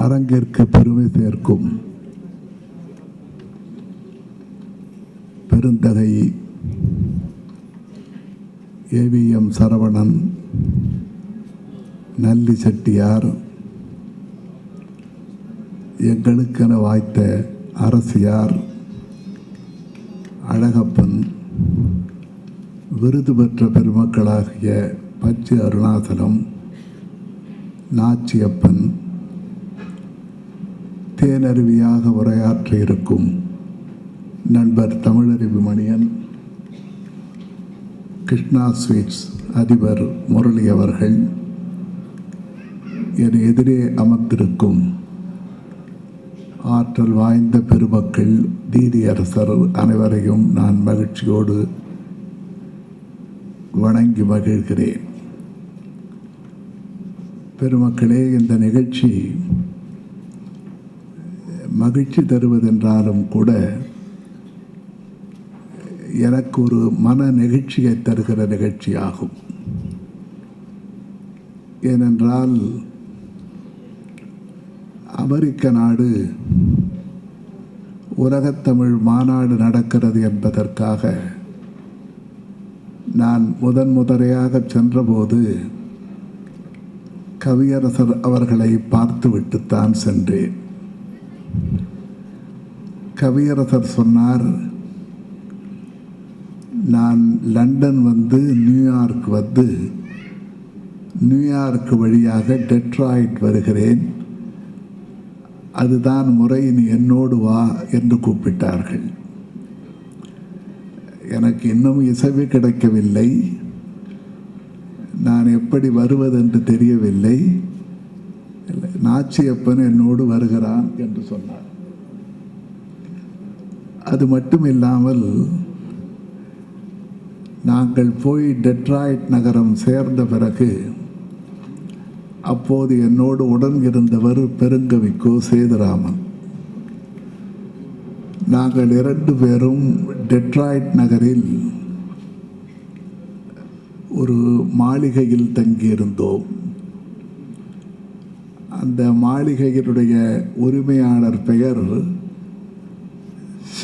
அரங்கிற்கு பெருமை சேர்க்கும் பெருந்தகை ஏவிஎம் சரவணன் நல்லி செட்டியார் எங்களுக்கென வாய்த்த அரசியார் அழகப்பன் விருது பெற்ற பெருமக்களாகிய பச்சை அருணாசலம் நாச்சியப்பன் தேனருவியாக உரையாற்ற இருக்கும் நண்பர் தமிழறிவு மணியன் கிருஷ்ணா ஸ்வீட்ஸ் அதிபர் முரளி அவர்கள் என் எதிரே அமர்ந்திருக்கும் ஆற்றல் வாய்ந்த பெருமக்கள் நீதியரசர் அனைவரையும் நான் மகிழ்ச்சியோடு வணங்கி மகிழ்கிறேன். பெருமக்களே இந்த நிகழ்ச்சி மகிழ்ச்சி தருவதென்றாலும் கூட எனக்கு ஒரு மன நெகிழ்ச்சியை தருகிற நிகழ்ச்சியாகும். ஏனென்றால் அமெரிக்க நாடு உலகத்தமிழ் மாநாடு நடக்கிறது என்பதற்காக நான் முதன் முதலையாக சென்றபோது கவியரசர் அவர்களை பார்த்துவிட்டுத்தான் சென்றேன். கவியரசர் சொன்னார் நான் லண்டன் வந்து நியூயார்க் வந்து நியூயார்க் வழியாக டெட்ராய்ட் வருகிறேன். அதுதான் முறை நீ என்னோடு வா என்று கூப்பிட்டார்கள். எனக்கு இன்னும் இசைவு கிடைக்கவில்லை. நான் எப்படி வருவதென்று தெரியவில்லை. நாச்சியப்பன் என்னோடு வருகிறான் என்று சொன்னார். அது மட்டும் இல்லாமல் நாங்கள் போய் டெட்ராய்ட் நகரம் சேர்ந்த பிறகு அப்போது என்னோடு உடன் இருந்தவர் பெருங்கவிக்கோ சேதுராமன். நாங்கள் இரண்டு பேரும் டெட்ராய்ட் நகரில் ஒரு மாளிகையில் தங்கியிருந்தோம். அந்த மாளிகையினுடைய உரிமையாளர் பெயர்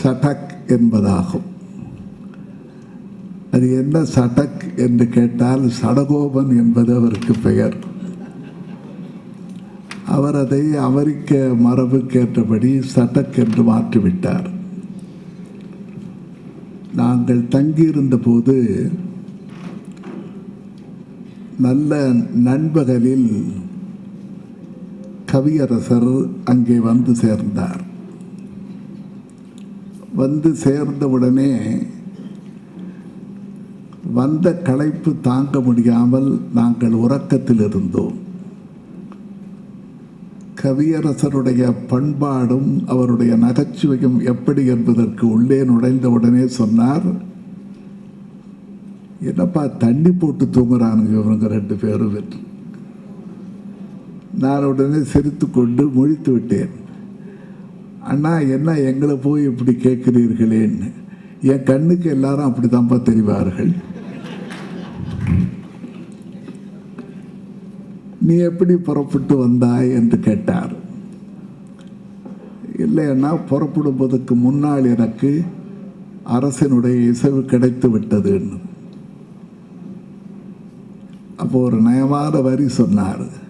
சடக் என்பதாகும். அது என்ன சடக் என்று கேட்டால் சடகோபன் என்பது அவருக்கு பெயர். அவர் அதை அமெரிக்க மரபுக்கேற்றபடி சடக் என்று மாற்றிவிட்டார். நாங்கள் தங்கியிருந்த போது நல்ல நண்பகலில் கவியரசர் அங்கே வந்து சேர்ந்தார். வந்து சேர்ந்தவுடனே வந்த களைப்பு தாங்க முடியாமல் நாங்கள் உறக்கத்தில் இருந்தோம் கவியரசருடைய பண்பாடும் அவருடைய நகைச்சுவையும் எப்படி என்பதற்கு உள்ளே நுழைந்தவுடனே சொன்னார் என்னப்பா தண்ணி போட்டு தூங்குறானுங்க இவங்க ரெண்டு பேரும். என்று நான் உடனே சிரித்து கொண்டு முழித்து விட்டேன். அண்ணா என்ன எங்களை போய் இப்படி கேட்குறீர்களேன்னு? என் கண்ணுக்கு எல்லாரும் அப்படித்தான்ப்பா தெரிவார்கள். நீ எப்படி புறப்பட்டு வந்தாய் என்று கேட்டார். இல்லைன்னா புறப்படுவதற்கு முன்னால் எனக்கு அரசனுடைய இசைவு கிடைத்து விட்டதுன்னு. அப்போ ஒரு நயமான வரி சொன்னார்.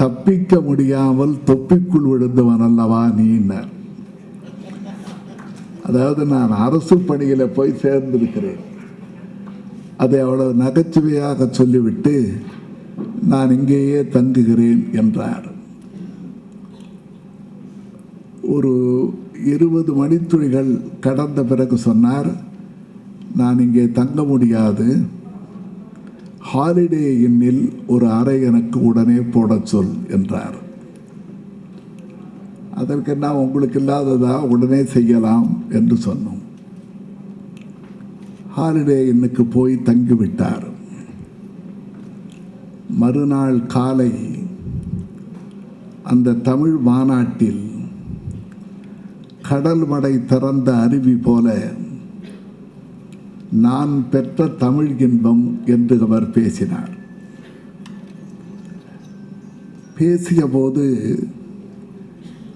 தப்பிக்க முடியாமல் தொப்பிக்குள் விழுந்தவன் அல்லவா நீனர் அதாவது நான் அரசு பணியில் போய் சேர்ந்திருக்கிறேன். அதை அவ்வளவு நகைச்சுவையாக சொல்லிவிட்டு நான் இங்கேயே தங்குகிறேன் என்றார். ஒரு இருபது மணித்துளிகள் கடந்த பிறகு சொன்னார் நான் இங்கே தங்க முடியாது. ஹாலிடே இன்னில் ஒரு அறை எனக்கு உடனே போடச் சொல் என்றார். அதற்கு என்ன உங்களுக்கு இல்லாததா? உடனே செய்யலாம் என்று சொன்னோம். ஹாலிடே இன்னுக்கு போய் தங்கிவிட்டார். மறுநாள் காலை அந்த தமிழ் மாநாட்டில் கடல் மடை திறந்த அருவி போல நான் பெற்ற தமிழ் இன்பம் என்று அவர் பேசினார். பேசிய போது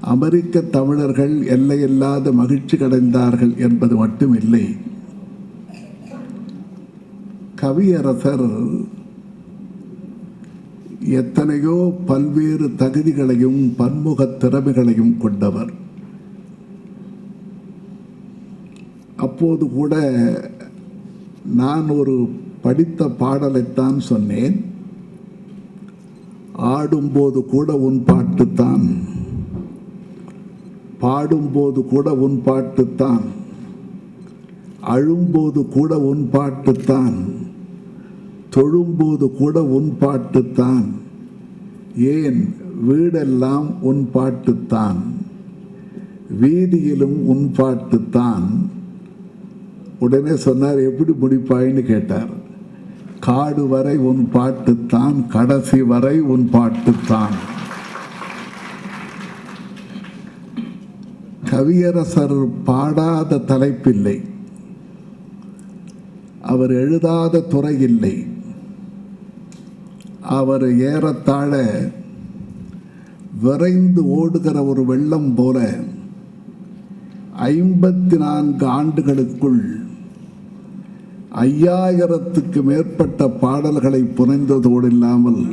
அமெரிக்க தமிழர்கள் எல்லையில்லாத மகிழ்ச்சி அடைந்தார்கள் என்பது மட்டுமில்லை. கவியரசர் எத்தனையோ பல்வேறு தகுதிகளையும் பன்முக திறமைகளையும் கொண்டவர். அப்போது கூட நான் ஒரு படித்த பாடலைத்தான் சொன்னேன். ஆடும்போது கூட உன் பாட்டுத்தான். பாடும்போது கூட உன் பாட்டுத்தான். அழும்போது கூட உன் பாட்டுத்தான். தொழும்போது கூட உன் பாட்டுத்தான். ஏன் வீடெல்லாம் உன் பாட்டுத்தான்? வீதியிலும் உன் பாட்டுத்தான். உடனே சொன்னார் எப்படி முடிப்பாயின்னு? கேட்டார். காடு வரை உன் பாட்டுத்தான் கடைசி வரை உன் பாட்டுத்தான் கவியரசர் பாடாத தலைப்பில்லை. அவர் எழுதாத துறை இல்லை. அவர் ஏறத்தாழ விரைந்து ஓடுகிற ஒரு வெள்ளம் போல ஐம்பத்தி நான்கு ஆண்டுகளுக்குள் ஐயாயிரத்துக்கு மேற்பட்ட பாடல்களை புனைந்ததோடு இல்லாமல்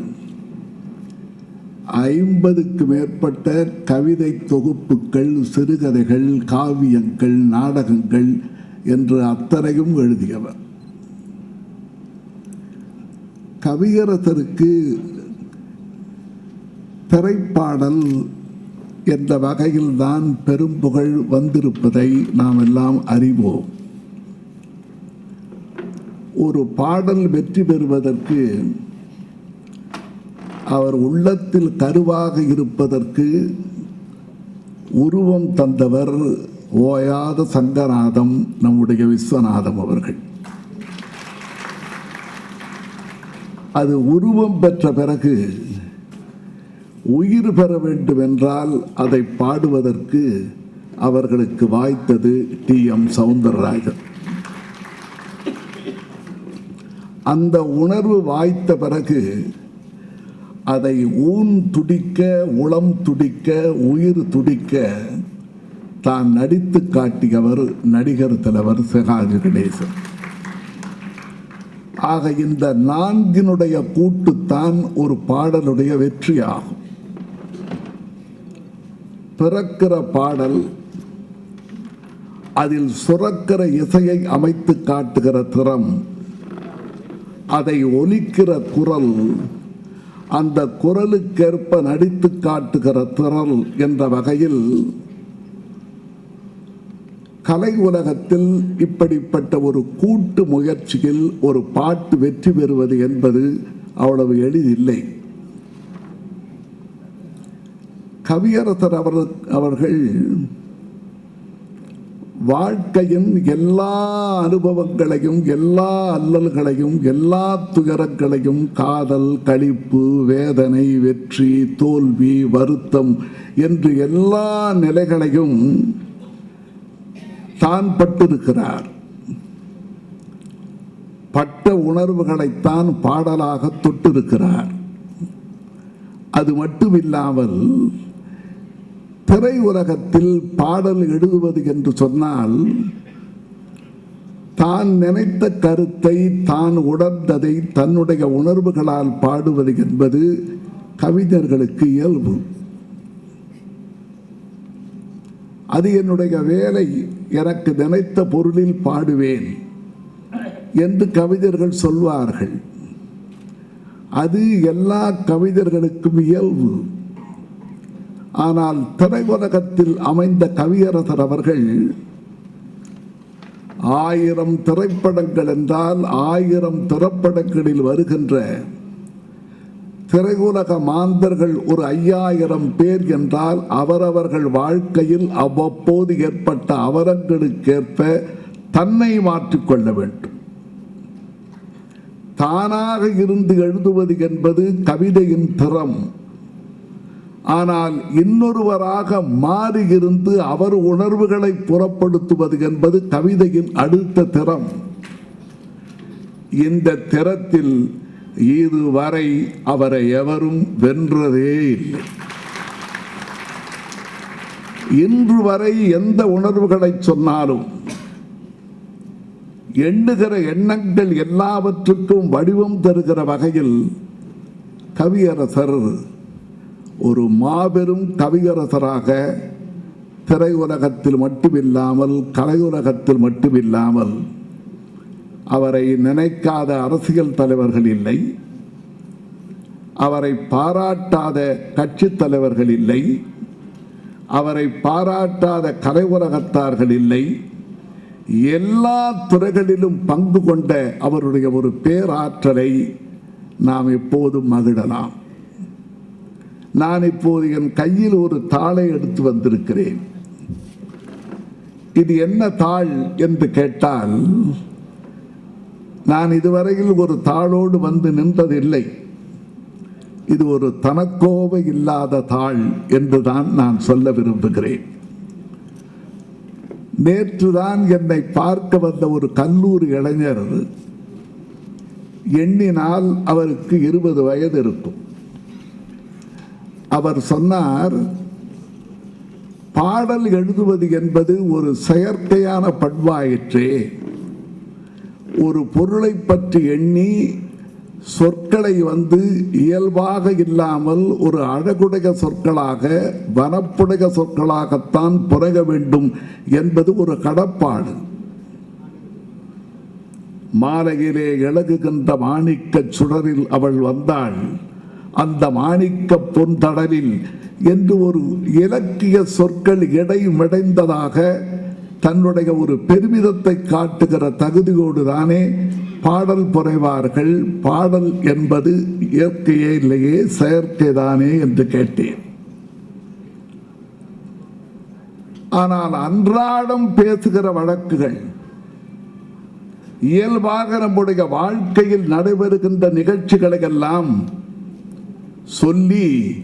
ஐம்பதுக்கு மேற்பட்ட கவிதை தொகுப்புகள் சிறுகதைகள் காவியங்கள் நாடகங்கள் என்று அத்தனையும் எழுதியவர். கவியரசருக்கு திரைப்பாடல் என்ற வகையில்தான் பெரும் பெரும்புகழ் வந்திருப்பதை நாம் எல்லாம் அறிவோம். ஒரு பாடல் வெற்றி பெறுவதற்கு அவர் உள்ளத்தில் கருவாக இருப்பதற்கு உருவம் தந்தவர் ஓயாத சங்கநாதம் நம்முடைய விஸ்வநாதம் அவர்கள். அது உருவம் பெற்ற பிறகு உயிர் பெற வேண்டும் என்றால் அதை பாடுவதற்கு அவர்களுக்கு வாய்த்தது டி எம் சவுந்தரராஜன். அந்த உணர்வு வாய்த்த பிறகு அதை ஊன் துடிக்க உளம் துடிக்க உயிர் துடிக்க தான் நடித்து காட்டியவர் நடிகர் தலைவர் சிகாஜி கணேசன். ஆக இந்த நான்கினுடைய கூட்டுத்தான் ஒரு பாடலுடைய வெற்றியாகும். பிறக்கிற பாடல் அதில் சுரக்கிற இசையை அமைத்து காட்டுகிற திறம் அதை ஒலிக்கிற குரல் அந்த குரலுக்கேற்ப நடித்து காட்டுகிற திறல் என்ற வகையில் கலை உலகத்தில் இப்படிப்பட்ட ஒரு கூட்டு முயற்சியில் ஒரு பாட்டு வெற்றி பெறுவது என்பது அவ்வளவு எளிதில்லை. கவியரசர் அவர் அவர்கள் வாழ்க்கையின் எல்லா அனுபவங்களையும் எல்லா அல்லல்களையும் எல்லா துயரங்களையும் காதல் களிப்பு வேதனை வெற்றி தோல்வி வருத்தம் என்று எல்லா நிலைகளையும் தான் பட்டிருக்கிறார். பட்ட உணர்வுகளைத்தான் பாடலாக தொட்டிருக்கிறார். அது மட்டுமில்லாமல் திரையுலகத்தில் பாடல் எழுதுவது என்று சொன்னால் தான் நினைத்த கருத்தை தான் உணர்ந்ததை தன்னுடைய உணர்வுகளால் பாடுவது என்பது கவிஞர்களுக்கு இயல்பு. அது என்னுடைய வேலை எனக்கு நினைத்த பொருளில் பாடுவேன் என்று கவிஞர்கள் சொல்வார்கள். அது எல்லா கவிஞர்களுக்கும் இயல்பு. ஆனால் திரையுலகத்தில் அமைந்த கவியரசர் அவர்கள் ஆயிரம் திரைப்படங்கள் என்றால் ஆயிரம் திரைப்படங்களில் வருகின்ற திரையுலக மாந்தர்கள் ஒரு ஐயாயிரம் பேர் என்றால் அவரவர்கள் வாழ்க்கையில் அவ்வப்போது ஏற்பட்ட அவரங்களுக்கேற்ப தன்னை மாற்றிக்கொள்ள வேண்டும். தானாக இருந்து எழுதுவது என்பது கவிதையின் திறம். ஆனால் இன்னொருவராக மாறி இருந்து அவர் உணர்வுகளை புறப்படுத்துவது என்பது கவிதையின் அடுத்த திறம். இந்த திறத்தில் இதுவரை அவரை எவரும் வென்றதே இல்லை. இன்று வரை எந்த உணர்வுகளை சொன்னாலும் எண்ணுகிற எண்ணங்கள் எல்லாவற்றுக்கும் வடிவம் தருகிற வகையில் கவியரசர் ஒரு மாபெரும் கவியரசராக திரையுலகத்தில் மட்டுமில்லாமல் கலையுலகத்தில் மட்டுமில்லாமல் அவரை நினைக்காத அரசியல் தலைவர்கள் இல்லை. அவரை பாராட்டாத கட்சி தலைவர்கள் இல்லை. அவரை பாராட்டாத கலை உலகத்தார்கள் இல்லை. எல்லா துறைகளிலும் பங்கு கொண்ட அவருடைய ஒரு பேராற்றலை நாம் எப்போதும் மகிழலாம். நான் இப்போது என் கையில் ஒரு தாளை எடுத்து வந்திருக்கிறேன். இது என்ன தாள் என்று கேட்டால் நான் இதுவரையில் ஒரு தாளோடு வந்து நின்றதில்லை. இது ஒரு தனக்கோவை இல்லாத தாள் என்றுதான் நான் சொல்ல விரும்புகிறேன். நேற்றுதான் என்னை பார்க்க வந்த ஒரு கல்லூரி இளைஞர் எண்ணினால் அவருக்கு இருபது வயது இருக்கும். அவர் சொன்னார் பாடல் எழுதுவது என்பது ஒரு செயற்கையான பண்பாயிற்றே. ஒரு பொருளை பற்றி எண்ணி சொற்களை வந்து இயல்பாக இல்லாமல் ஒரு அழகுடைய சொற்களாக வனப்புடைய சொற்களாகத்தான் புரக வேண்டும் என்பது ஒரு கடப்பாடு. மாலையிலே இழகுகின்ற மாணிக்க சுடரில் அவள் வந்தாள். அந்த மாணிக்க பொன்தடலில் என்று ஒரு இலக்கிய சொற்கள் இடைமடைந்ததாக தன்னுடைய ஒரு பெருமிதத்தை காட்டுகிற தகுதியோடு தானே பாடல் புரைவார்கள். பாடல் என்பது இயற்கையே இல்லையே செயற்கைதானே என்று கேட்டேன். ஆனால் அன்றாடம் பேசுகிற வழக்குகள் இயல்பாக நம்முடைய வாழ்க்கையில் நடைபெறுகின்ற நிகழ்ச்சிகளை எல்லாம் சொல்லி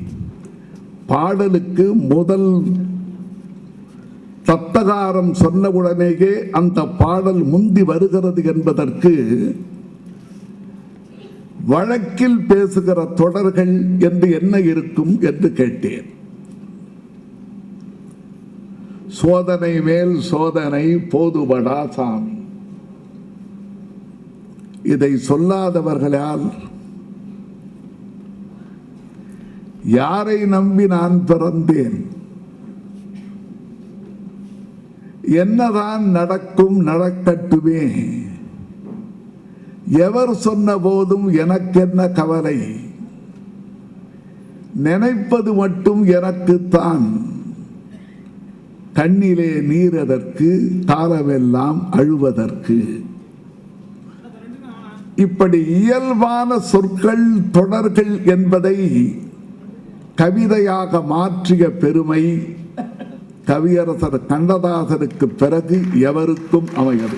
பாடலுக்கு முதல் தத்தகாரம் சொன்னவுடனேயே அந்த பாடல் முந்தி வருகிறது என்பதற்கு வழக்கில் பேசுகிற தொடர்கள் என்று என்ன இருக்கும் என்று கேட்டேன். சோதனை மேல் சோதனை போதுபடா சாமி இதை சொல்லாதவர்களால் யாரை நம்பி நான் பிறந்தேன்? என்னதான் நடக்கும் நடக்கட்டுமே. எவர் சொன்ன போதும் எனக்கென்ன கவலை? நினைப்பது மட்டும் எனக்குத்தான் கண்ணிலே நீரதற்கு காலமெல்லாம் அழுவதற்கு. இப்படி இயல்பான சொற்கள் தொடர்கள் என்பதை கவிதையாக மாற்றிய பெருமை கவியரசர் கண்ணதாசனுக்கு பிறகு எவருக்கும் அமையது.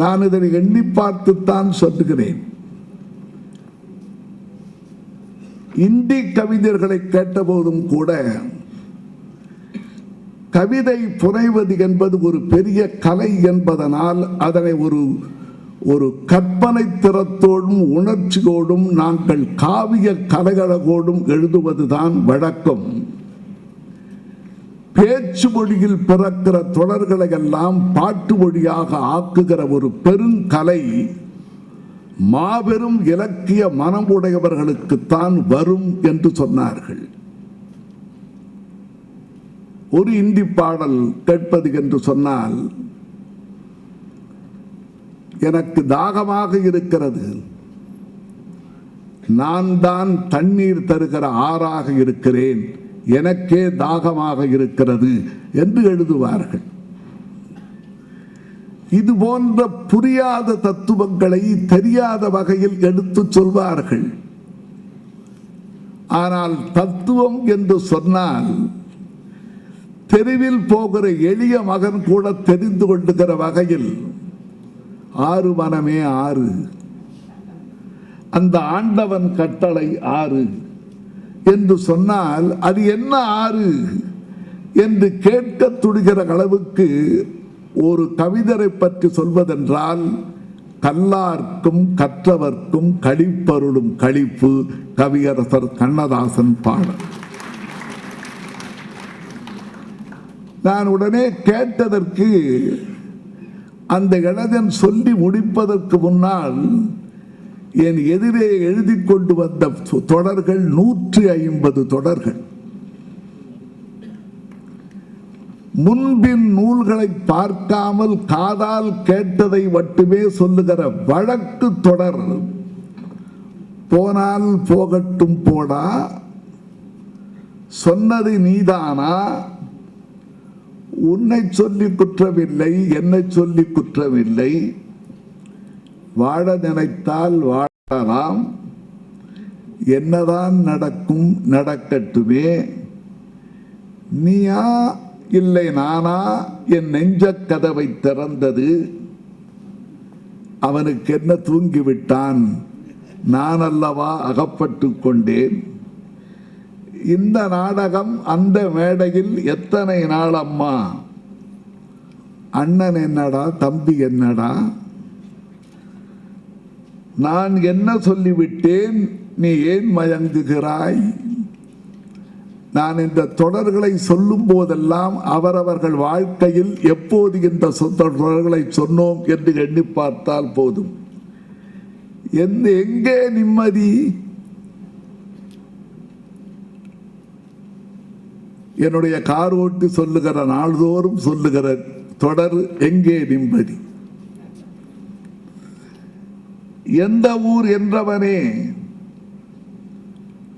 நான் இதனை எண்ணி பார்த்துத்தான் சொல்லுகிறேன். இந்தி கவிஞர்களை கேட்டபோதும் கூட கவிதை புனைவது என்பது ஒரு பெரிய கலை என்பதனால் அதனை ஒரு ஒரு கற்பனை திறத்தோடும் உணர்ச்சியோடும் நாங்கள் காவிய கலகலகோடும் எழுதுவதுதான் வழக்கம். பேச்சு மொழியில் பிறக்கிற தொடர்களை எல்லாம் பாட்டு மொழியாக ஆக்குகிற ஒரு பெருங்கலை மாபெரும் இலக்கிய மனம் உடையவர்களுக்குத்தான் வரும் என்று சொன்னார்கள். ஒரு இந்தி பாடல் கேட்பது என்று சொன்னால் எனக்கு தாகமாக இருக்கிறது. நான் தான் தண்ணீர் தருகிற ஆறாக இருக்கிறேன். எனக்கே தாகமாக இருக்கிறது என்று எழுதுவார்கள். இது போன்ற புரியாத தத்துவங்களை தெரியாத வகையில் எடுத்துச் சொல்வார்கள். ஆனால் தத்துவம் என்று சொன்னால் தெருவில் போகிற எளிய மகன் கூட தெரிந்து கொண்டுகிற வகையில் ஆறு மனமே ஆறு. அந்த ஆண்டவன் கட்டளை ஆறு. என்று சொன்னால் அது என்ன ஆறு? என்று கேட்க துடிகிற அளவுக்கு ஒரு கவிதரை பற்றி சொல்வதென்றால் கல்லார்க்கும் கற்றவர்க்கும் கழிப்பருளும் கழிப்பு கவியரசர் கண்ணதாசன் பாடல். நான் உடனே கேட்டதற்கு அந்த கணதன் சொல்லி முடிப்பதற்கு முன்னால் என் எதிரே எழுதி கொண்டு வந்த தொடர்கள் நூற்றி ஐம்பது தொடர்கள். முன்பின் நூல்களை பார்க்காமல் காதால் கேட்டதை மட்டுமே சொல்லுகிற வழக்கு தொடர். போனால் போகட்டும் போடா சொன்னது நீதானா? உன்னை சொல்லி குற்றமில்லை என்னை சொல்லி குற்றமில்லை வாழ நினைத்தால் வாழலாம். என்னதான் நடக்கும் நடக்கட்டுமே. நீயா இல்லை நானா? என் நெஞ்ச கதவை திறந்தது. அவனுக்கு என்ன தூங்கிவிட்டான்? நான் அல்லவா அகப்பட்டு கொண்டேன். இந்த நாடகம் அந்த மேடையில் எத்தனை நாள் அம்மா? அண்ணன் என்னடா தம்பி என்னடா? நான் என்ன சொல்லிவிட்டேன்? நீ ஏன் மயங்குகிறாய்? நான் இந்த தொடர்களை சொல்லும் போதெல்லாம் அவரவர்கள் வாழ்க்கையில் எப்போது இந்த சொ- தொடர்களை சொன்னோம் என்று எண்ணி பார்த்தால் போதும். எங்கே நிம்மதி? என்னுடைய கார் ஓட்டி சொல்லுகிற நாள்தோறும் சொல்லுகிற தொடர் எங்கே நிம்மதி? எந்த ஊர் என்றவனே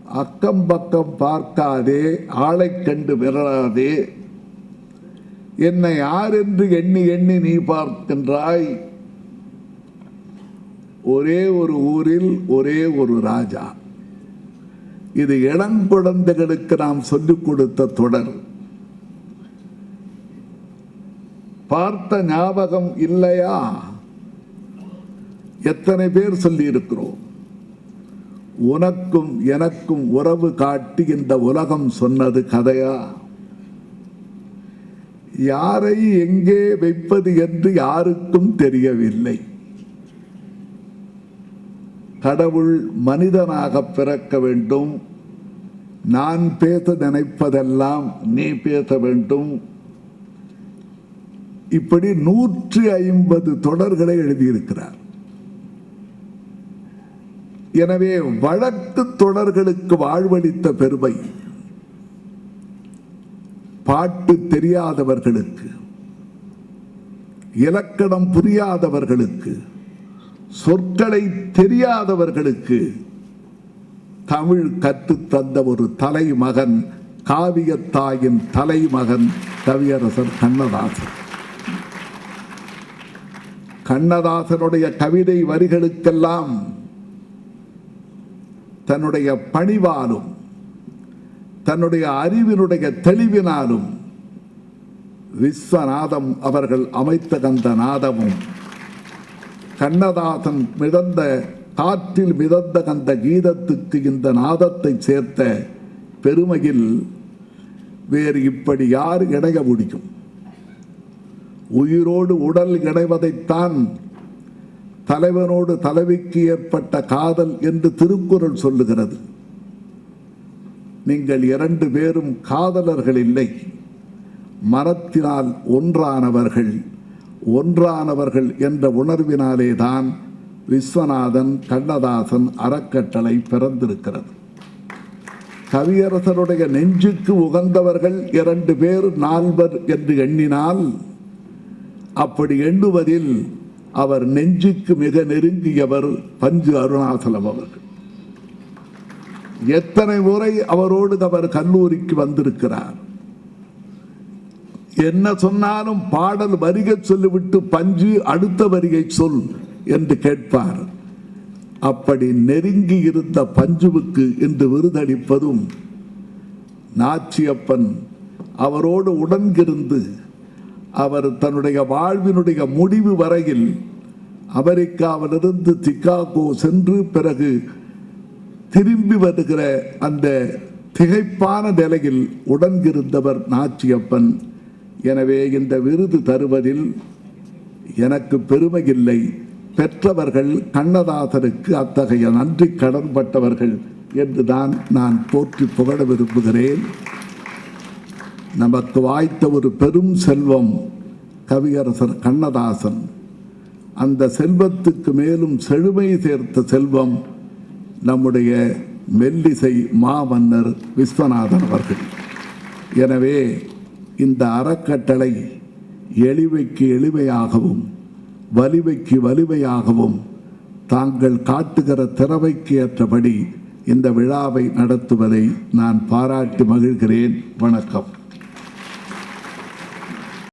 அக்கம் பக்கம் பார்க்காதே ஆளை கண்டு விரலாதே. என்னை யார் என்று எண்ணி எண்ணி நீ பார்க்கின்றாய்? ஒரே ஒரு ஊரில் ஒரே ஒரு ராஜா. இது இளங்குழந்தைகளுக்கு நாம் சொல்லிக் கொடுத்த தொடர். பார்த்த ஞாபகம் இல்லையா? எத்தனை பேர் சொல்லியிருக்கிறோம். உனக்கும் எனக்கும் உறவு காட்டி இந்த உலகம் சொன்னது கதையா? யாரை எங்கே வைப்பது என்று யாருக்கும் தெரியவில்லை. கடவுள் மனிதனாக பிறக்க வேண்டும். நான் பேச நினைப்பதெல்லாம் நீ பேச வேண்டும். இப்படி நூற்றி ஐம்பது தொடர்களை எழுதியிருக்கிறார். எனவே வழக்கு தொடர்களுக்கு வாழ்வளித்த பெருமை பாட்டு தெரியாதவர்களுக்கு இலக்கணம் புரியாதவர்களுக்கு சொற்களை தெரியாதவர்களுக்கு தமிழ் கற்று தந்த ஒரு தலைமகன் காவியத்தாயின் தலைமகன் கவியரசர் கண்ணதாசன். கண்ணதாசனுடைய கவிதை வரிகளுக்கெல்லாம் தன்னுடைய பணிவாலும் தன்னுடைய அறிவினுடைய தெளிவினாலும் விஸ்வநாதம் அவர்கள் அமைத்த அந்த நாதமும் கண்ணதாசன் மிதந்த காற்றில் மிதந்த அந்த கீதத்துக்கு இந்த நாதத்தை சேர்த்த பெருமையில் வேறு இப்படி யார் இணைய முடியும்? உயிரோடு உடல் இணைவதைத்தான் தலைவனோடு தலைவிக்கு ஏற்பட்ட காதல் என்று திருக்குறள் சொல்லுகிறது. நீங்கள் இரண்டு பேரும் காதலர்கள் இல்லை. மரத்தினால் ஒன்றானவர்கள் ஒன்றானவர்கள் என்ற உணர்வினாலே தான் விஸ்வநாதன் கண்ணதாசன் அறக்கட்டளை பிறந்திருக்கிறது. கவியரசருடைய நெஞ்சுக்கு உகந்தவர்கள் இரண்டு பேர் நால்வர் என்று எண்ணினால் அப்படி எண்ணுவதில் அவர் நெஞ்சுக்கு மிக நெருங்கியவர் பஞ்சு அருணாசலம் அவர்கள். எத்தனை முறை அவரோடு அவர் கல்லூரிக்கு வந்திருக்கிறார்? என்ன சொன்னாலும் பாடல் வருகை சொல்லிவிட்டு பஞ்சு அடுத்த வரிகை சொல் என்று கேட்பார். அப்படி நெருங்கி இருந்த பஞ்சுவுக்கு இன்று விருதளிப்பதும் நாச்சியப்பன் அவரோடு உடன்கிருந்து அவர் தன்னுடைய வாழ்வினுடைய முடிவு வரையில் அமெரிக்காவிலிருந்து சிக்காகோ சென்று பிறகு திரும்பி வருகிற அந்த திகைப்பான நிலையில் உடன்கிருந்தவர் நாச்சியப்பன். எனவே இந்த விருது தருவதில் எனக்கு பெருமை இல்லை பெற்றவர்கள் கண்ணதாசனுக்கு அத்தகைய நன்றி கடன்பட்டவர்கள் என்றுதான் நான் போற்றி புகழ விரும்புகிறேன். நமக்கு வாய்த்த ஒரு பெரும் செல்வம் கவியரசர் கண்ணதாசன். அந்த செல்வத்துக்கு மேலும் செழுமை சேர்த்த செல்வம் நம்முடைய மெல்லிசை மாமன்னர் விஸ்வநாதன் அவர்கள். எனவே இந்த அறக்கட்டளை எளிமைக்கு எளிமையாகவும் வலிமைக்கு வலிமையாகவும் தாங்கள் காட்டுகிற திறமைக்கு ஏற்றபடி இந்த விழாவை நடத்துவதை நான் பாராட்டி மகிழ்கிறேன். வணக்கம்.